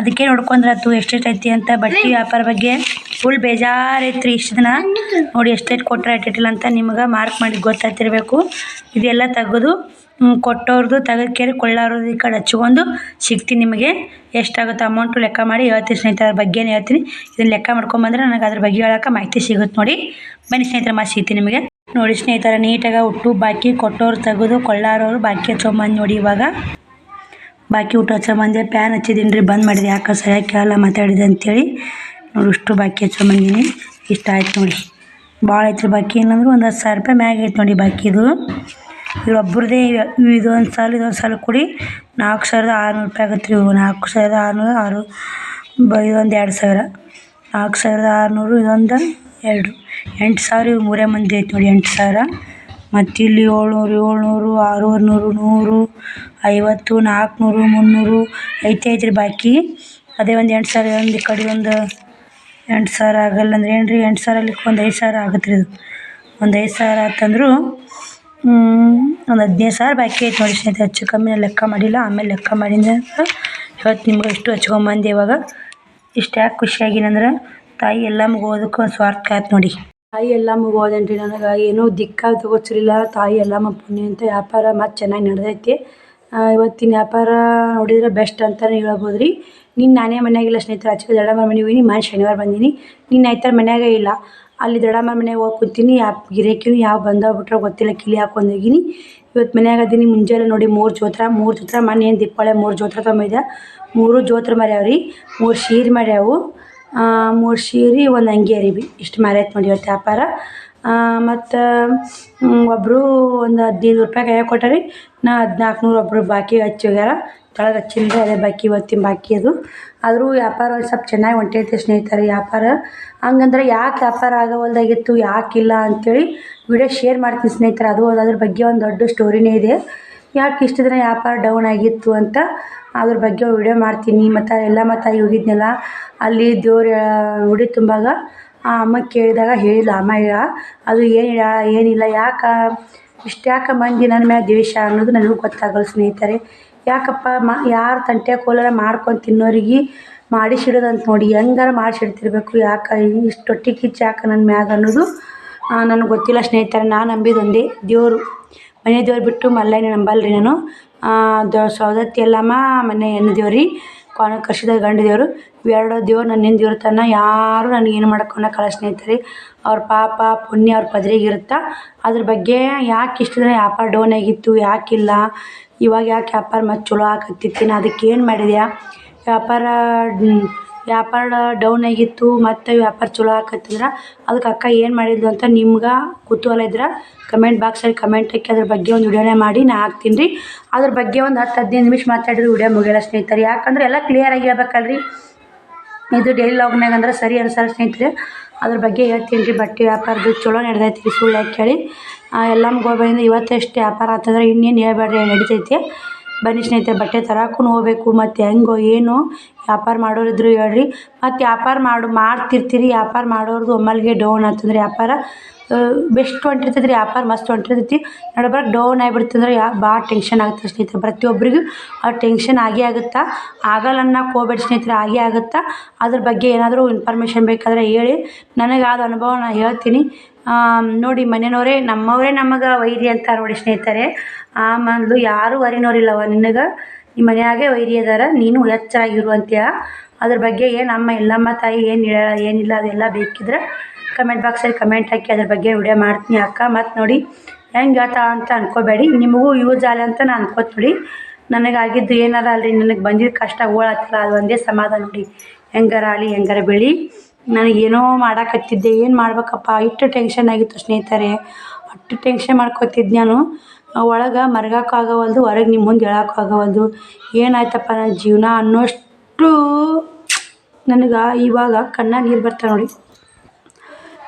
ಅದಕ್ಕೆ ನೋಡ್ಕೊಂಡ್ರತ್ತು ಎಷ್ಟೆಷ್ಟೈತಿ ಅಂತ ಬಟ್ಟೆ ವ್ಯಾಪಾರ ಬಗ್ಗೆ ಫುಲ್ ಬೇಜಾರೈತ್ರಿ ಇಷ್ಟು ದಿನ. ನೋಡಿ ಎಷ್ಟೆಷ್ಟು ಕೊಟ್ಟರೆ ಇಟ್ಟಿಲ್ಲ ಅಂತ ನಿಮ್ಗೆ ಮಾರ್ಕ್ ಮಾಡಿ ಗೊತ್ತಾಗ್ತಿರ್ಬೇಕು. ಇದೆಲ್ಲ ತೆಗೆದು ಕೊಟ್ಟೋರ್ದು ಕೊಟ್ಟವ್ರದ್ದು ತೆಗೆದು ಕೇರಿ ಕೊಳ್ಳೋರದ್ದು ಈ ಕಡೆ ಹಚ್ಕೊಂಡು ಸಿಗ್ತೀನಿ ನಿಮಗೆ. ಎಷ್ಟಾಗುತ್ತೆ ಅಮೌಂಟು ಲೆಕ್ಕ ಮಾಡಿ ಹೇಳ್ತೀನಿ ಸ್ನೇಹಿತರ ಬಗ್ಗೆನೇ ಹೇಳ್ತೀನಿ. ಇದನ್ನ ಲೆಕ್ಕ ಮಾಡ್ಕೊಂಬಂದ್ರೆ ನನಗೆ ಅದ್ರ ಬಗ್ಗೆ ಹೇಳೋಕೆ ಮಾಹಿತಿ ಸಿಗುತ್ತೆ ನೋಡಿ. ಬನ್ನಿ ಸ್ನೇಹಿತರೆ, ಮತ್ತೆ ಸಿಗ್ತೀನಿ ನಿಮಗೆ. ನೋಡಿ ಸ್ನೇಹಿತರೆ, ನೀಟಾಗಿ ಹುಟ್ಟು ಬಾಕಿ ಕೊಟ್ಟೋರು ತೆಗೆದು ಕೊಳ್ಳಾರೋರು ಬಾಕಿ ಹಚ್ಕೊಂಬಂದು ನೋಡಿ ಇವಾಗ. ಬಾಕಿ ಊಟ ಹಚ್ಕೊಂಬಂದೆ ಪ್ಯಾನ್ ಹಚ್ಚಿದ್ದೀನಿ ರೀ ಬಂದ್ ಮಾಡಿದೆ. ಯಾಕೆ ಸರಿಯಾಗಿ ಕೇಳಲ್ಲ ಮಾತಾಡಿದೆ ಅಂತೇಳಿ ನೋಡಿ ಇಷ್ಟು ಬಾಕಿ ಹಚ್ಕೊಂಬಂದಿನಿ ಇಷ್ಟ ಆಯ್ತು ನೋಡಿ. ಭಾಳ ಐತ್ರಿ ಬಾಕಿ ಏನಂದ್ರೆ ಒಂದು ಹತ್ತು ಸಾವಿರ ರೂಪಾಯಿ ಮ್ಯಾಗ ಐತೆ ನೋಡಿ ಬಾಕಿದು ಇವ್ರೊಬ್ರದ್ದೇ ಇದೊಂದು ಸಾಲ ಇದೊಂದು ಸಾಲ ಕೂಡಿ ನಾಲ್ಕು ಸಾವಿರದ ಆರುನೂರು ರೂಪಾಯಿ ಆಗತ್ತೆ ರೀ ನಾಲ್ಕು ಸಾವಿರದ ಆರುನೂರು ಆರು ಬ ಇದೊಂದು ಎರಡು ಸಾವಿರ. ನಾಲ್ಕು ಸಾವಿರದ ಆರುನೂರು, ಇದೊಂದು ಎರಡು. ಎಂಟು ಸಾವಿರ ಮೂರೇ ಮಂದಿ ಐತೆ ನೋಡಿ, ಎಂಟು ಸಾವಿರ. ಮತ್ತು ಇಲ್ಲಿ ಏಳ್ನೂರು ಏಳ್ನೂರು ಆರುವರೆ ನೂರು, ಐವತ್ತು, ನಾಲ್ಕುನೂರು, ಮುನ್ನೂರು ಐತೆ ಐತ್ರಿ ಬಾಕಿ. ಅದೇ ಒಂದು ಎಂಟು ಸಾವಿರ, ಒಂದು ಈ ಕಡೆ ಒಂದು ಎಂಟು ಸಾವಿರ ಆಗಲ್ಲ ಅಂದ್ರೆ ಏನು ರೀ ಎಂಟು ಸಾವಿರ ಒಂದು ಐದು ಸಾವಿರ ಆಗತ್ತೆ ರೀ ಇದು. ಒಂದು ಐದು ಸಾವಿರ ಆತಂದ್ರೂ ಒಂದು ಹದಿನೈದು ಸಾವಿರ ಬಾಕಿ ಐತೆ ನೋಡಿ ಸ್ನೇಹಿತರೆ. ಹೆಚ್ಚು ಕಮ್ಮಿ ಲೆಕ್ಕ ಮಾಡಿಲ್ಲ, ಆಮೇಲೆ ಲೆಕ್ಕ ಮಾಡಿದ್ರೆ ಇವತ್ತು ನಿಮ್ಗೆ ಇಷ್ಟು ಹಚ್ಕೊಂಬಂದು ಇವಾಗ. ಇಷ್ಟು ಯಾಕೆ ಖುಷಿಯಾಗಿನಂದ್ರೆ ತಾಯಿ ಎಲ್ಲ ಮಗು ಒಂದು ಸ್ವಾರ್ಥ ಆಯ್ತು ನೋಡಿ. ತಾಯಿ ಎಲ್ಲಮ್ಮಗೆ ಹೋದೇನ್ರಿ ನನಗೆ ಏನೂ ದಿಕ್ಕಾಗಿ ತಗೋಚಿರಲಿಲ್ಲ ತಾಯಿ ಎಲ್ಲಮ್ಮ ಪುಣ್ಯ ಅಂತ ವ್ಯಾಪಾರ ಮತ್ತು ಚೆನ್ನಾಗಿ ನಡೆದೈತಿ. ಇವತ್ತಿನ ವ್ಯಾಪಾರ ನೋಡಿದ್ರೆ ಬೆಸ್ಟ್ ಅಂತಲೇ ಹೇಳ್ಬೋದು ರೀ ನೀನು ನಾನೇ ಮನೆಯಾಗಿಲ್ಲ ಸ್ನೇಹಿತರೆ, ಆಚೆ ದೊಡ್ಡಮ್ಮ ಮನೆಗೆ ಹೋಗಿನಿ ಮನೆ ಶನಿವಾರ ಬಂದೀನಿ. ನಿನ್ನ ಆಯ್ತಾರ ಮನೆಯಾಗೆ ಇಲ್ಲ. ಅಲ್ಲಿ ದೊಡ್ಡಮ್ಮ ಮನೆಗೆ ಹೋಗಿ ಕೂತೀನಿ. ಯಾವ ಗಿರಾಕಿನೂ ಯಾವ ಬಂದಾವ ಬಿಟ್ರೆ ಗೊತ್ತಿಲ್ಲ ಕಿಲಿ ಹಾಕೊಂಡು ಹೋಗೀನಿ. ಇವತ್ತು ಮನ್ಯಾಗ ಅದೀನಿ, ಮುಂಜಾನೆ ನೋಡಿ ಮೂರು ಜೋತ್ರ. ಮೂರು ಜೋತ್ರ ಮನೆ ಏನು ದೀಪಾವಳಿ, ಮೂರು ಜೋತ್ರ ತೊಗೊಂಬಿದ್ದೆ ಮೂರು ಜೋತ್ರ ಮರ್ಯಾವ್ರಿ. ಮೂರು ಶೀರ್ ಮಾಡ್ಯಾವು ಮೂರು ಸೀರೆ, ಒಂದು ಅಂಗಿ ಬಿ ಇಷ್ಟು ಮಾರೈತೆ ನೋಡಿ ವ್ಯಾಪಾರ. ಮತ್ತು ಒಬ್ಬರು ಒಂದು ಹದಿನೈದು ರೂಪಾಯಿ ಕೈಯಾಗ ಕೊಟ್ಟಾರಿ. ನಾ ಹದಿನಾಲ್ಕು ನೂರು ಒಬ್ಬರು ಬಾಕಿ ಹಚ್ಚಿ ಹೋಗ್ಯಾರ. ಕೆಳಗೆ ಹಚ್ಚಿಲ್ಲ ಅದೇ ಬಾಕಿ, ಇವತ್ತಿನ ಬಾಕಿ ಅದು. ಆದರೂ ವ್ಯಾಪಾರ ಒಂದು ಸ್ವಲ್ಪ ಚೆನ್ನಾಗಿ ಹೊಂಟೈತೆ ಸ್ನೇಹಿತರೆ ವ್ಯಾಪಾರ. ಹಂಗಂದ್ರೆ ಯಾಕೆ ವ್ಯಾಪಾರ ಆಗವಲ್ದಾಗಿತ್ತು, ಯಾಕಿಲ್ಲ ಅಂಥೇಳಿ ವಿಡಿಯೋ ಶೇರ್ ಮಾಡ್ತೀನಿ ಸ್ನೇಹಿತರೆ. ಅದು ಅದ್ರ ಬಗ್ಗೆ ಒಂದು ದೊಡ್ಡ ಸ್ಟೋರಿನೇ ಇದೆ. ಯಾಕೆ ಇಷ್ಟು ದಿನ ವ್ಯಾಪಾರ ಡೌನ್ ಆಗಿತ್ತು ಅಂತ ಅದ್ರ ಬಗ್ಗೆ ವಿಡಿಯೋ ಮಾಡ್ತೀನಿ. ಮತ್ತು ಎಲ್ಲಮ್ಮ ತಾಯಿ ಹೋಗಿದ್ನಲ್ಲ, ಅಲ್ಲಿ ದೇವ್ರ ಉಡಿ ತುಂಬಾಗ ಆ ಅಮ್ಮ ಕೇಳಿದಾಗ ಹೇಳಿಲ್ಲ ಅಮ್ಮ ಹೇಳ ಅದು ಏನು ಏನಿಲ್ಲ, ಯಾಕೆ, ಇಷ್ಟು ಯಾಕೆ ಮಂದಿ ನನ್ನ ಮ್ಯಾಲ ದ್ವೇಷ ಅನ್ನೋದು ನನಗೂ ಗೊತ್ತಾಗಲ್ಲ ಸ್ನೇಹಿತರೆ. ಯಾಕಪ್ಪ, ಮ, ಯಾರು ತಂಟೆ ಕೋಲಾರ ಮಾಡ್ಕೊಂಡು ತಿನ್ನೋರಿಗೆ ಮಾಡಿಸಿಡೋದಂತ ನೋಡಿ, ಹೆಂಗಾರ ಮಾಡಿಸಿಡ್ತಿರ್ಬೇಕು, ಯಾಕೆ, ಇಷ್ಟು ಹೊಟ್ಟೆ ಕಿಚ್ಚು ಯಾಕೆ ನನ್ನ ಮ್ಯಾಗ ಅನ್ನೋದು ನನಗೆ ಗೊತ್ತಿಲ್ಲ ಸ್ನೇಹಿತರೆ. ನಾನು ನಂಬಿದ್ದು ದೇವರು. ಮನೆ ದೇವ್ರು ಬಿಟ್ಟು ಮಲ್ಲಯ್ಯನ ನಂಬಲ್ರಿ ನಾನು. ದ ಸೌದತ್ತಿ ಎಲ್ಲಮ್ಮ ಮನೆ ಹೆಣ್ಣು ದೇವ್ರಿ ಕೋಣ ಕೊನೆ ಗಂಡು ದೇವರು. ಇವೆರಡು ದೇವ್ರು ನನ್ನ ದೇವ್ರ ತನ. ಯಾರು ನನಗೆ ಏನು ಮಾಡಕ್ಕೆ ಕಳ ಸ್ನೇಹಿತರಿ ಅವ್ರ ಪಾಪ, ಪುಣ್ಯ ಅವ್ರ ಪದ್ರಿಗೆ ಇರುತ್ತೆ? ಅದ್ರ ಬಗ್ಗೆ ಯಾಕೆ ಇಷ್ಟು ದಿನ ವ್ಯಾಪಾರ ಡೌನ್ ಆಗಿತ್ತು? ಯಾಕಿಲ್ಲ ಇವಾಗ ಯಾಕೆ ವ್ಯಾಪಾರ ಮತ್ತೆ ಚಲೋ ಆಗತ್ತಿತ್ತು ಅದಕ್ಕೆ ಏನು ಮಾಡಿದ್ಯಾ? ವ್ಯಾಪಾರ ವ್ಯಾಪಾರ ಡೌನ್ ಆಗಿತ್ತು, ಮತ್ತು ವ್ಯಾಪಾರ ಚಲೋ ಆಕತ್ತಂದ್ರೆ ಅದಕ್ಕೆ ಅಕ್ಕ ಏನು ಮಾಡಿದ್ಲು ಅಂತ ನಿಮ್ಗೆ ಕುತೂಹಲ ಇದ್ರೆ ಕಮೆಂಟ್ ಬಾಕ್ಸಲ್ಲಿ ಕಮೆಂಟ್ ಹಾಕಿ ಅದ್ರ ಬಗ್ಗೆ ಒಂದು ವಿಡಿಯೋನೇ ಮಾಡಿ ನಾ ಹಾಕ್ತೀನಿ. ರೀ ಅದ್ರ ಬಗ್ಗೆ ಒಂದು ಹತ್ತು ಹದಿನೈದು ನಿಮಿಷ ಮಾತಾಡಿದ್ರೆ ವಿಡಿಯೋ ಮುಗಿಯಲ್ಲ ಸ್ನೇಹಿತರೆ. ಯಾಕಂದ್ರೆ ಎಲ್ಲ ಕ್ಲಿಯರಾಗಿ ಹೇಳ್ಬೇಕಲ್ರಿ. ಇದು ಡೈಲಿ ಲಾಗ್ನಾಗ ಅಂದ್ರೆ ಸರಿ ಅನ್ಸಲ್ಲ ಸ್ನೇಹಿತರೆ. ಅದ್ರ ಬಗ್ಗೆ ಹೇಳ್ತೀನಿ ರೀ ಬಟ್ಟೆ ವ್ಯಾಪಾರದ್ದು ಚಲೋ ನಡೆದೈತಿ ಸುಳ್ಳು ಯಾಕೆ ಹೇಳಿ ಎಲ್ಲ ಗೋಬರಿಂದ ಇವತ್ತೆಷ್ಟು ವ್ಯಾಪಾರ ಆಗ್ತದ್ರೆ ಇನ್ನೇನು ಹೇಳ್ಬೇಡ್ರಿ, ನಡಿತೈತಿ. ಬನ್ನಿ ಸ್ನೇಹಿತರೆ, ಬಟ್ಟೆ ತರಕ್ಕೂ ಹೋಗ್ಬೇಕು, ಮತ್ತು ಹೆಂಗೋ ಏನೋ ವ್ಯಾಪಾರ ಮಾಡೋರಿದ್ರು ಹೇಳ್ರಿ. ಮತ್ತು ವ್ಯಾಪಾರ ಮಾಡು, ಮಾಡ್ತಿರ್ತೀರಿ, ವ್ಯಾಪಾರ ಮಾಡೋರ್ದು ಒಮ್ಮೆಲ್ಗೆ ಡೌನ್ ಆತಂದ್ರೆ ವ್ಯಾಪಾರ. ಬೆಸ್ಟ್ ಹೊಂಟಿರ್ತೈತಿ ರೀ ವ್ಯಾಪಾರ ಮಸ್ತ್ ಹೊಂಟಿರ್ತೈತಿ ನಡಬಾರ್ದು ಡೌನ್ ಆಗಿಬಿಡ್ತಂದ್ರೆ ಯಾ ಭಾಳ ಟೆನ್ಷನ್ ಆಗುತ್ತೆ ಸ್ನೇಹಿತರೆ. ಪ್ರತಿಯೊಬ್ಬರಿಗೂ ಆ ಟೆನ್ಷನ್ ಆಗೇ ಆಗುತ್ತೆ? ಆಗಲ್ಲ ಅನ್ನಕ್ಕೆ ಹೋಗ್ಬೇಡಿ ಸ್ನೇಹಿತರೆ ಆಗೇ ಆಗುತ್ತೆ? ಅದ್ರ ಬಗ್ಗೆ ಏನಾದರೂ ಇನ್ಫಾರ್ಮೇಷನ್ ಬೇಕಾದ್ರೆ ಹೇಳಿ. ನನಗೆ ಆದ ಅನುಭವ ನಾನು ಹೇಳ್ತೀನಿ. ನೋಡಿ, ಮನೆಯವರೇ, ನಮ್ಮವರೇ ನಮಗೆ ವೈರಿ ಅಂತ ನೋಡಿ ಸ್ನೇಹಿತರೆ. ಆ, ಮೊದಲು ಯಾರೂ ವರಿನೋರಿಲ್ಲವ ನಿನಗೆ. ನಿಮ್ಮ ಮನೆಯಾಗೆ ವೈರಿ ಅದಾರ, ನೀನು ಎಚ್ಚರಾಗಿರು ಅಂತ್ಯ? ಅದ್ರ ಬಗ್ಗೆ ಏನು ಅಮ್ಮ, ಎಲ್ಲಮ್ಮ ತಾಯಿ ಏನು ಹೇಳ, ಏನಿಲ್ಲ, ಅದೆಲ್ಲ ಬೇಕಿದ್ರೆ ಕಮೆಂಟ್ ಬಾಕ್ಸಲ್ಲಿ ಕಮೆಂಟ್ ಹಾಕಿ, ಅದ್ರ ಬಗ್ಗೆ ವಿಡಿಯೋ ಮಾಡ್ತೀನಿ ಅಕ್ಕ. ಮತ್ತು ನೋಡಿ, ಹೆಂಗೆ ಆತ ಅಂತ ಅನ್ಕೋಬೇಡಿ. ನಿಮಗೂ ಯೂಸ್ ಆಗಲಿ ಅಂತ ನಾನು ನೋಡಿ ನನಗಾಗಿದ್ದು ಏನಾರ ಅಲ್ರಿ, ನನಗೆ ಬಂದಿದ್ದು ಕಷ್ಟ ಓಳತ್ತಲ್ಲ ಅದು ಒಂದೇ ಸಮಾಧಾನ ನೋಡಿ ಹೆಂಗಾರ ಆಗಲಿ ಹೆಂಗಾರ ಬೆಳಿ. ನನಗೇನೋ ಮಾಡೋಕತ್ತಿದ್ದೆ, ಏನು ಮಾಡ್ಬೇಕಪ್ಪ? ಇಷ್ಟು ಟೆನ್ಷನ್ ಆಗಿತ್ತು ಸ್ನೇಹಿತರೆ. ಅಷ್ಟು ಟೆನ್ಷನ್ ಮಾಡ್ಕೋತಿದ್ದೆ ನಾನು. ಒಳಗೆ ಮರಗಕ್ಕಾಗವಲ್ದು ಹೊರಗೆ ನಿಮ್ಮ ಮುಂದೆ ಹೇಳೋಕ್ಕಾಗವಲ್ದು ಏನಾಯ್ತಪ್ಪ ನನ್ನ ಜೀವನ ಅನ್ನೋಷ್ಟು ನನಗೆ ಇವಾಗ ಕಣ್ಣಾಗ ನೀರು ಬರ್ತಾ ನೋಡಿ.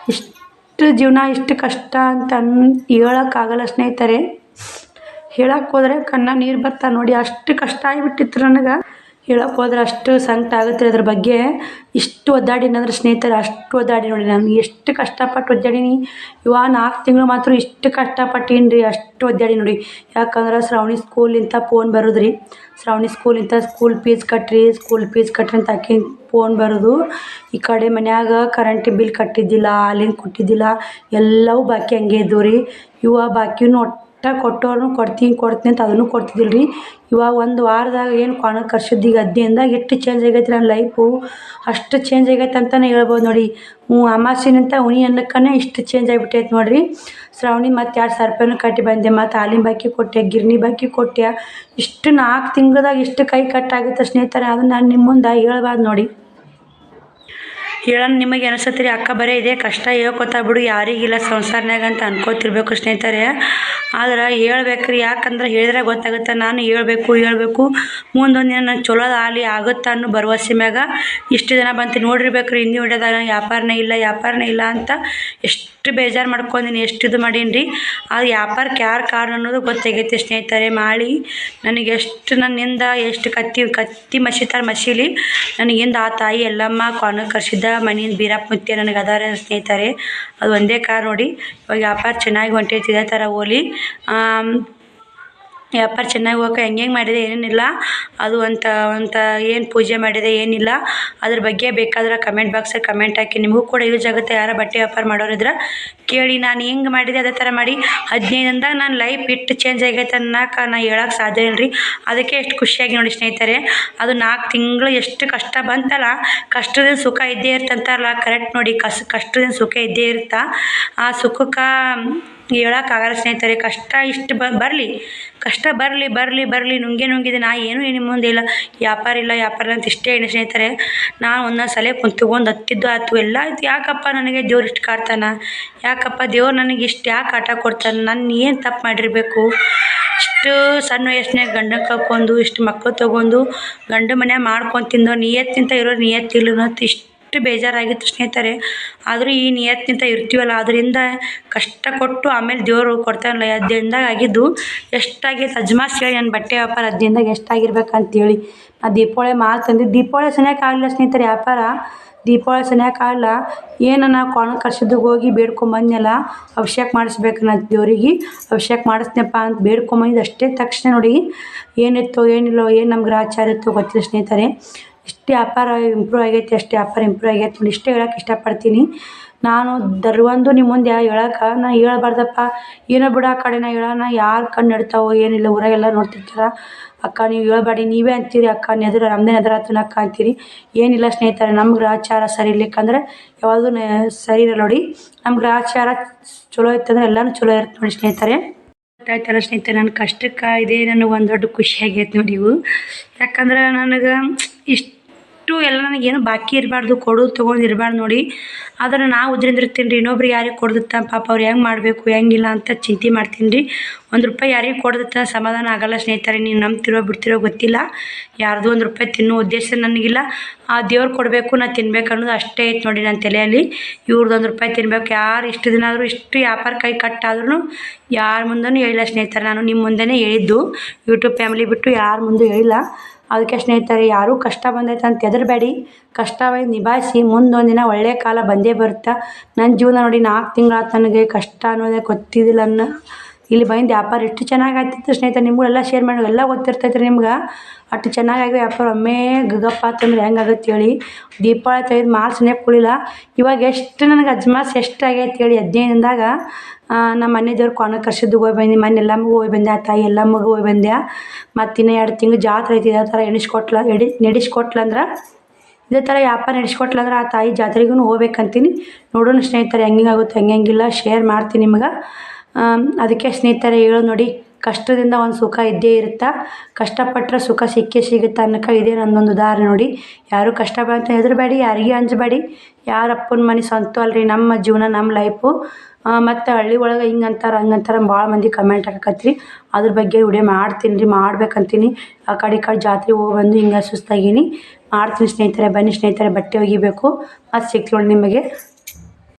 ಇಷ್ಟು ಜೀವನ, ಇಷ್ಟು ಕಷ್ಟ ಅಂತ ಅನ್ ಹೇಳೋಕ್ಕಾಗಲ್ಲ ಸ್ನೇಹಿತರೆ. ಹೇಳಕ್ಕೆ ಹೋದ್ರೆ ಕಣ್ಣಾಗ ನೀರು ಬರ್ತಾವೆ ನೋಡಿ, ಅಷ್ಟು ಕಷ್ಟ ಆಗ್ಬಿಟ್ಟಿತ್ತು ನನಗೆ. ಹೇಳಕ್ಕೆ ಹೋದ್ರೆ ಅಷ್ಟು ಸಂಕಟ ಆಗುತ್ತೆ ಅದ್ರ ಬಗ್ಗೆ. ಇಷ್ಟು ಒದ್ದಾಡಿನಿ ಅಂದ್ರೆ ಸ್ನೇಹಿತರೆ, ಅಷ್ಟು ಒದ್ದಾಡಿ ನೋಡಿ ನಾನು. ಎಷ್ಟು ಕಷ್ಟಪಟ್ಟು ಒದ್ದಾಡೀನಿ. ಇವ ನಾಲ್ಕು ತಿಂಗಳು ಮಾತ್ರ ಇಷ್ಟು ಕಷ್ಟಪಟ್ಟೀನಿ ರೀ ಅಷ್ಟು ಒದ್ದಾಡಿ ನೋಡಿ. ಯಾಕಂದ್ರೆ ಶ್ರಾವಣಿ ಸ್ಕೂಲಿಂದ ಫೋನ್ ಬರೋದು ರೀ ಶ್ರಾವಣಿ ಸ್ಕೂಲಿಂದ ಸ್ಕೂಲ್ ಫೀಸ್ ಕಟ್ಟಿರಿ ಸ್ಕೂಲ್ ಫೀಸ್ ಕಟ್ಟ್ರಿ ಅಂತ ಹಾಕಿ ಫೋನ್ ಬರೋದು. ಈ ಕಡೆ ಮನ್ಯಾಗ ಕರೆಂಟ್ ಬಿಲ್ ಕಟ್ಟಿದ್ದಿಲ್ಲ ಹಾಲಿನ ಕೊಟ್ಟಿದ್ದಿಲ್ಲ, ಎಲ್ಲವೂ ಬಾಕಿ ಹಂಗೆ ಇದ್ದವು ರೀ. ಇವ ಬಾಕಿನೂ ಒಟ್ಟು ಕೊಟ್ಟೋನು ಕೊಡ್ತೀನಿ ಕೊಡ್ತೀನಿ ಅಂತ ಅದನ್ನು ಕೊಡ್ತಿದ್ದಿಲ್ಲ ರೀ ಇವಾಗ ಒಂದು ವಾರದಾಗ ಏನು ಕೊಣ ಕರ್ಸಿದ್ದು ಈಗ ಹದಿನೈದು ಎಷ್ಟು ಚೇಂಜ್ ಆಗೈತೆ ನನ್ನ ಲೈಫು ಅಷ್ಟು ಚೇಂಜ್ ಆಗೈತೆ ಅಂತಲೇ ಹೇಳ್ಬೋದು ನೋಡಿ. ಹ್ಞೂ ಅಮಾಸಿನಂತ ಉಣಿ ಅನ್ನಕ್ಕನೇ ಇಷ್ಟು ಚೇಂಜ್ ಆಗಿಬಿಟ್ಟೈತೆ ನೋಡಿರಿ. ಶ್ರಾವಣಿ ಮತ್ತು ಎರಡು ಸಾವಿರ ರೂಪಾಯಿನೂ ಕಟ್ಟಿ ಬಂದೆ. ಮತ್ತು ಹಾಲಿನ ಬಾಕಿ ಕೊಟ್ಟೆ, ಗಿರ್ನಿ ಬಾಕಿ ಕೊಟ್ಟೆ. ಇಷ್ಟು ನಾಲ್ಕು ತಿಂಗ್ಳದಾಗ ಇಷ್ಟು ಕೈ ಕಟ್ಟಾಗುತ್ತೆ ಸ್ನೇಹಿತರೆ, ಅದನ್ನು ನಾನು ನಿಮ್ಮ ಮುಂದೆ ಹೇಳ್ಬಾರ್ದು ನೋಡಿ. ಹೇಳೋಣ ನಿಮಗೆ ಅನಿಸುತ್ತೆ ರೀ ಅಕ್ಕ ಬರೇ ಇದೇ ಕಷ್ಟ, ಹೇಳ್ಕೊತಾ ಬಿಡು, ಯಾರಿಗಿಲ್ಲ ಸಂಸಾರನಾಗ ಅಂತ ಅನ್ಕೋತಿರ್ಬೇಕು ಸ್ನೇಹಿತರೆ. ಆದ್ರೆ ಹೇಳ್ಬೇಕು ರೀ ಯಾಕಂದ್ರೆ ಹೇಳಿದ್ರೆ ಗೊತ್ತಾಗುತ್ತೆ, ನಾನು ಹೇಳಬೇಕು, ಹೇಳ್ಬೇಕು. ಮುಂದೊಂದು ದಿನ ನಾನು ಚಲೋ ಆಗಲಿ, ಆಗುತ್ತೆ ಅನ್ನೋ ಭರವಸೆ ಮ್ಯಾಗ ಇಷ್ಟು ದಿನ ಬಂತು ನೋಡಿರ್ಬೇಕ್ರಿ. ಹಿಂದಿ ಹೊಡೆದಾಗ ವ್ಯಾಪಾರನೇ ಇಲ್ಲ ವ್ಯಾಪಾರನೇ ಇಲ್ಲ ಅಂತ ಎಷ್ಟು ಬೇಜಾರು ಮಾಡ್ಕೊಂಡಿನಿ ಎಷ್ಟು ಇದು ಮಾಡೀನಿ ರೀ ಆ ವ್ಯಾಪಾರಕ್ಕೆ ಯಾರು ಕಾರಣ ಅನ್ನೋದು ಗೊತ್ತಾಗೈತಿ ಸ್ನೇಹಿತರೆ ಮಾಡಿ ನನಗೆ ಎಷ್ಟು ನನ್ನಿಂದ ಎಷ್ಟು ಕತ್ತಿ ಕತ್ತಿ ಮಸಿತಾರೆ ಮಸೀಲಿ. ನನಗಿಂದ ಆ ತಾಯಿ ಎಲ್ಲಮ್ಮ ಕೊನೆ ಕರ್ಸಿದ್ದ ಮನೆಯಿಂದ ಬೀರಪ್ಪ ಮುತ್ಯ ನನಗೆ ಅದಾರ ಸ್ನೇಹಿತರೆ. ಅದು ಒಂದೇ ಕಾರ್ ನೋಡಿ. ಇವಾಗ ವ್ಯಾಪಾರ ಚೆನ್ನಾಗಿ ಹೊಂಟೈತಿ, ಇದೇ ಥರ ಹೋಲಿ ವ್ಯಾಪಾರ ಚೆನ್ನಾಗಿ ಹೋಗಕ್ಕೆ, ಹೆಂಗೆಂಗೆ ಹೆಂಗೆ ಮಾಡಿದೆ, ಏನೇನಿಲ್ಲ. ಅದು ಅಂತ ಅಂತ ಏನು ಪೂಜೆ ಮಾಡಿದೆ, ಏನಿಲ್ಲ. ಅದ್ರ ಬಗ್ಗೆ ಬೇಕಾದ್ರೆ ಕಮೆಂಟ್ ಬಾಕ್ಸಲ್ಲಿ ಕಮೆಂಟ್ ಹಾಕಿ. ನಿಮಗೂ ಕೂಡ ಯೂಸ್ ಆಗುತ್ತೆ. ಯಾರೋ ಬಟ್ಟೆ ವ್ಯಾಪಾರ ಮಾಡೋರಿದ್ರೆ, ಕೇಳಿ. ನಾನು ಹೆಂಗೆ ಮಾಡಿದೆ ಅದೇ ಥರ ಮಾಡಿ. ಹದಿನೈದರಿಂದ ನಾನು ಲೈಫ್ ಇಟ್ಟು ಚೇಂಜ್ ಆಗೈತೆ ಅನ್ನಕ್ಕೆ ನಾ ಹೇಳಕ್ಕೆ ಸಾಧ್ಯ ಇಲ್ಲ ರೀ ಅದಕ್ಕೆ ಎಷ್ಟು ಖುಷಿಯಾಗಿ ನೋಡಿ ಸ್ನೇಹಿತರೆ. ಅದು ನಾಲ್ಕು ತಿಂಗಳು ಎಷ್ಟು ಕಷ್ಟ ಬಂತಲ್ಲ, ಕಷ್ಟದಿಂದ ಸುಖ ಇದ್ದೇ ಇರ್ತಂತಾರಲ್ಲ ಕರೆಕ್ಟ್ ನೋಡಿ, ಕಸ್, ಕಷ್ಟದಿಂದ ಸುಖ ಇದ್ದೇ ಇರ್ತಾ. ಆ ಸುಖಕ್ಕೆ ಹೇಳೋಕ್ಕಾಗಲ್ಲ ಸ್ನೇಹಿತರೆ. ಕಷ್ಟ ಇಷ್ಟು ಬರಲಿ. ಕಷ್ಟ ಬರಲಿ ಬರಲಿ ಬರಲಿ, ನುಂಗೆ ನುಂಗಿದೆ ನಾ ಏನು ನಿಮ್ಮ ಮುಂದೆ ಇಲ್ಲ. ವ್ಯಾಪಾರ ಇಲ್ಲ, ವ್ಯಾಪಾರ ಅಂತ ಇಷ್ಟೇ ಹೇಳಿ ಸ್ನೇಹಿತರೆ. ನಾನು ಒಂದೊಂದು ಸಲ ಕುಂತ್ಕೊಂಡು ಹತ್ತಿದ್ದು ಆಯ್ತು ಎಲ್ಲ ಆಯ್ತು. ಯಾಕಪ್ಪ ನನಗೆ ದೇವ್ರು ಇಷ್ಟು ಕಾಡ್ತಾನೆ? ಯಾಕಪ್ಪ ದೇವ್ರು ನನಗೆ ಇಷ್ಟು ಯಾಕೆ ಆಟ ಕೊಡ್ತಾನೆ? ನಾನು ಏನು ತಪ್ಪು ಮಾಡಿರಬೇಕು? ಇಷ್ಟು ಸಣ್ಣ ವಯಸ್ಸಿನಾಗ ಗಂಡನ ಕಳ್ಕೊಂಡು ಇಷ್ಟು ಮಕ್ಕಳು ತೊಗೊಂಡು ಗಂಡ ಮನೆ ಮಾಡ್ಕೊಂಡು ತಿಂದೋ ನಿಯತ್ತಿಂತ ಇರೋ ನಿಯತ್ತಿಲ್ಲ ಅನ್ನೋದು ಇಷ್ಟು ಬೇಜಾರಾಗಿತ್ತು ಸ್ನೇಹಿತರೆ. ಆದರೂ ಈ ನಿಯತ್ತಿಂತ ಇರ್ತೀವಲ್ಲ ಅದರಿಂದ ಕಷ್ಟ ಕೊಟ್ಟು ಆಮೇಲೆ ದೇವರು ಕೊಡ್ತಾರಲ್ಲ ಅದರಿಂದ ಆಗಿದ್ದು ಎಷ್ಟಾಗಿ ಅಜ್ಮಾಸ್ ಹೇಳಿ ನನ್ನ ಬಟ್ಟೆ ವ್ಯಾಪಾರ, ಅದರಿಂದ ಎಷ್ಟಾಗಿರ್ಬೇಕಂತೇಳಿ. ನಾ ದೀಪಾವಳಿ ಮಾಲ್ ತಂದಿದ್ದು, ದೀಪಾವಳಿ ಸನಿಯಕ್ಕೆ ಆಗಲಿಲ್ಲ ಸ್ನೇಹಿತರೆ ವ್ಯಾಪಾರ. ದೀಪಾವಳಿ ಸನಿಯಕ್ಕೆ ಆಗಲ್ಲ ಏನು ನಾ ಕೊಣ ಕರ್ಸಿದ್ದಕ್ಕೆ ಹೋಗಿ ಬೇಡ್ಕೊಂಬಂದ್ನಲ್ಲ ಅಭಿಷೇಕ ಮಾಡಿಸ್ಬೇಕು ನಾ ದೇವರಿಗೆ. ಅಭಿಷೇಕ ಮಾಡಿಸ್ನಪ್ಪ ಅಂತ ಬೇಡ್ಕೊಂಬಂದಿದ್ದು ಅಷ್ಟೇ ತಕ್ಷಣ ನೋಡಿ, ಏನಿತ್ತೋ ಏನಿಲ್ಲೋ, ಏನು ನಮ್ಗೆ ಆಚಾರ ಇತ್ತು ಗೊತ್ತಿಲ್ಲ ಸ್ನೇಹಿತರೆ. ಇಷ್ಟು ವ್ಯಾಪಾರ ಇಂಪ್ರೂವ್ ಆಗೈತಿ ಅಷ್ಟು ವ್ಯಾಪಾರ ಇಂಪ್ರೂವ್ ಆಗೈತಿ ನೋಡಿ ಇಷ್ಟೇ ಹೇಳಕ್ಕೆ ಇಷ್ಟಪಡ್ತೀನಿ ನಾನು ದರ್ವಂದು ನಿಮ್ಮ ಮುಂದೆ ಹೇಳಕ್ಕೆ ನಾ ಹೇಳ್ಬಾರ್ದಪ್ಪ. ಏನೋ ಬಿಡು ಆ ಕಡೆ ನಾ ಹೇಳೋಣ ಯಾರು ಕಣ್ಣು ಇಡ್ತಾವೋ ಏನಿಲ್ಲ ಊರಾಗೆಲ್ಲ ನೋಡ್ತಿರ್ತಾರೆ. ಅಕ್ಕ ನೀವು ಹೇಳ್ಬೇಡಿ ನೀವೇ ಅಂತೀರಿ ಅಕ್ಕ ನೆದ್ರ ನಮ್ಮದೇ ನೆದರಾತನ ಅಕ್ಕ ಅಂತೀರಿ. ಏನಿಲ್ಲ ಸ್ನೇಹಿತರೆ ನಮ್ಮ ಗ್ರಹಚಾರ ಸರಿ ಇರ್ಲಿಕ್ಕಂದ್ರೆ ಯಾವಾಗೂ ಸರಿ ಇರಲ್ಲ ನೋಡಿ. ನಮ್ಮ ಗ್ರಹಚಾರ ಚಲೋ ಇತ್ತಂದ್ರೆ ಎಲ್ಲನೂ ಚಲೋ ಇರುತ್ತೆ ನೋಡಿ ಸ್ನೇಹಿತರೆ. ಗೊತ್ತಾಯ್ತಲ್ಲ ಸ್ನೇಹಿತರೆ ನನ್ನ ಕಷ್ಟಕ್ಕೆ ಇದೇ ನನಗೆ ಒಂದು ದೊಡ್ಡ ಖುಷಿ ಆಗೈತೆ ನೋಡಿ ಇವು. ಯಾಕಂದ್ರೆ ನನಗೆ ಇಷ್ಟು ಎಲ್ಲ ನನಗೇನು ಬಾಕಿ ಇರಬಾರ್ದು, ಕೊಡೋದು ತೊಗೊಂಡು ಇರಬಾರ್ದು ನೋಡಿ. ಆದ್ರೆ ನಾ ಉದ್ರಿಂದ ಇರ್ತೀನಿ ರೀ ಇನ್ನೊಬ್ರಿಗೆ ಯಾರಿಗೆ ಕೊಡ್ದತ್ತ? ಪಾಪ ಅವ್ರು ಹೆಂಗೆ ಮಾಡಬೇಕು, ಹೆಂಗಿಲ್ಲ ಅಂತ ಚಿಂತೆ ಮಾಡ್ತೀನಿ ರೀ ಒಂದು ರೂಪಾಯಿ ಯಾರಿಗೆ ಕೊಡ್ದತ್ತ ಸಮಾಧಾನ ಆಗಲ್ಲ ಸ್ನೇಹಿತರೆ, ನೀನು ನಂಬ್ತಿರೋ ಬಿಡ್ತಿರೋ ಗೊತ್ತಿಲ್ಲ. ಯಾರ್ದು ಒಂದು ರೂಪಾಯಿ ತಿನ್ನೋ ಉದ್ದೇಶ ನನಗಿಲ್ಲ. ಆ ದೇವ್ರು ಕೊಡಬೇಕು, ನಾ ತಿನ್ಬೇಕು ಅನ್ನೋದು ಅಷ್ಟೇ ಐತೆ ನೋಡಿ ನನ್ನ ತಲೆಯಲ್ಲಿ. ಇವ್ರದ್ದು ಒಂದು ರೂಪಾಯಿ ತಿನ್ಬೇಕು, ಯಾರು ಇಷ್ಟು ದಿನ ಆದರೂ ಇಷ್ಟು ವ್ಯಾಪಾರ ಕೈ ಕಟ್ಟಾದ್ರೂ ಯಾರ ಮುಂದೆನೂ ಹೇಳಿಲ್ಲ ಸ್ನೇಹಿತರೆ, ನಾನು ನಿಮ್ಮ ಮುಂದೆನೇ ಹೇಳಿದ್ದು. ಯೂಟ್ಯೂಬ್ ಫ್ಯಾಮಿಲಿ ಬಿಟ್ಟು ಯಾರ ಮುಂದೆ ಹೇಳಿಲ್ಲ. ಅದಕ್ಕೆ ಸ್ನೇಹಿತರೆ ಯಾರೂ ಕಷ್ಟ ಬಂದೈತೆ ಅಂತ ಹೆದರಬೇಡಿ. ಕಷ್ಟವಾಗಿ ನಿಭಾಯಿಸಿ ಮುಂದೊಂದು ದಿನ ಒಳ್ಳೆಯ ಕಾಲ ಬಂದೇ ಬರುತ್ತೆ? ನನ್ನ ಜೀವನ ನೋಡಿ ನಾಲ್ಕು ತಿಂಗಳ ನನಗೆ ಕಷ್ಟ ಅನ್ನೋದೇ ಗೊತ್ತಿದ್ದಿಲ್ಲ ಅನ್ನೋ. ಇಲ್ಲಿ ಬಂದು ವ್ಯಾಪಾರ ಎಷ್ಟು ಚೆನ್ನಾಗಿ ಆಗ್ತಿತ್ತು ಸ್ನೇಹಿತರೆ ಶೇರ್ ಮಾಡಿ, ಎಲ್ಲ ಗೊತ್ತಿರ್ತೈತೆ ರೀ ನಿಮ್ಗೆ. ಅಷ್ಟು ಚೆನ್ನಾಗಾಗಿ ವ್ಯಾಪಾರ ಒಮ್ಮೆ ಗಗಪ್ಪ ಅಂತಂದ್ರೆ ಹೆಂಗಾಗುತ್ತೆ ಹೇಳಿ. ದೀಪಾವಳಿ ತೆಗೆದು ಮಾರ್ಚ್ನೇ ಕುಳಿಲ್ಲ ಇವಾಗ ಎಷ್ಟು ನನಗೆ ಅಜ್ಮಾಸ್ ಎಷ್ಟು ಆಗೈತೆ ಹೇಳಿ ಹದಿನೈದಿಂದಾಗ ನಮ್ಮ ಮನೆ ದೇವ್ರು ಕೊನೆ ಕರ್ಸಿದ್ದು ಹೋಗಿ ಬಂದು, ಮನೆ ಎಲ್ಲಮ್ಮಗೂ ಹೋಗಿ ಬಂದೆ ಆ ತಾಯಿ ಎಲ್ಲಮ್ಮಗೂ ಹೋಗಿ ಬಂದೆ ಮತ್ತು ಇನ್ನೂ ಎರಡು ತಿಂಗ್ಳು ಜಾತ್ರೆ ಐತಿ, ಇದೇ ಥರ ಎಣಿಸ್ಕೊಟ್ಲ, ಎಡಿ ನಡೆಸ್ಕೊಟ್ಲಂದ್ರೆ ಇದೇ ಥರ ವ್ಯಾಪಾರ ನಡೆಸ್ಕೊಟ್ಲಂದ್ರೆ ಆ ತಾಯಿ ಜಾತ್ರೆಗೂ ಹೋಗ್ಬೇಕಂತೀನಿ. ನೋಡೋಣ ಸ್ನೇಹಿತರೆ ಹೆಂಗೆ ಆಗುತ್ತೆ ಹೆಂಗೆ ಹೆಂಗಿಲ್ಲ ಶೇರ್ ಮಾಡ್ತೀನಿ ನಿಮಗೆ. ಅದಕ್ಕೆ ಸ್ನೇಹಿತರೆ ಹೇಳೋದು ನೋಡಿ, ಕಷ್ಟದಿಂದ ಒಂದು ಸುಖ ಇದ್ದೇ ಇರುತ್ತೆ? ಕಷ್ಟಪಟ್ಟರೆ ಸುಖ ಸಿಕ್ಕೇ ಸಿಗುತ್ತೆ ಅನ್ನೋಕೆ ಇದೇ ನನ್ನೊಂದು ಉದಾಹರಣೆ ನೋಡಿ. ಯಾರು ಕಷ್ಟ ಬಂತ ಹೆದರಬೇಡಿ ಯಾರಿಗೆ ಅಂಜಬೇಡಿ. ಯಾರ ಅಪ್ಪನ ಮನೆ ಸ್ವಂತ ಅಲ್ರಿ, ನಮ್ಮ ಜೀವನ, ನಮ್ಮ ಲೈಫು ಮತ್ತು ಹಳ್ಳಿ ಒಳಗೆ ಹಿಂಗೆ ಅಂತಾರೆ, ಹಂಗೆ ಅಂತಾರೆ ಭಾಳ ಮಂದಿ ಕಮೆಂಟ್ ಹಾಕಕತ್ರಿ ಅದ್ರ ಬಗ್ಗೆ ವಿಡಿಯೋ ಮಾಡ್ತೀನಿ ರೀ ಮಾಡ್ಬೇಕಂತೀನಿ. ಆ ಕಡೆ ಈ ಕಡೆ ಜಾತ್ರೆಗೆ ಹೋಗಿ ಬಂದು ಹಿಂಗೆ ಸುಸ್ತಾಗೀನಿ. ಮಾಡ್ತೀನಿ ಸ್ನೇಹಿತರೆ, ಬನ್ನಿ ಸ್ನೇಹಿತರೆ, ಬಟ್ಟೆ ಒಗಿಬೇಕು. ಮತ್ತು ಸಿಗ್ತಿವಿ ನೋಡಿ ನಿಮಗೆ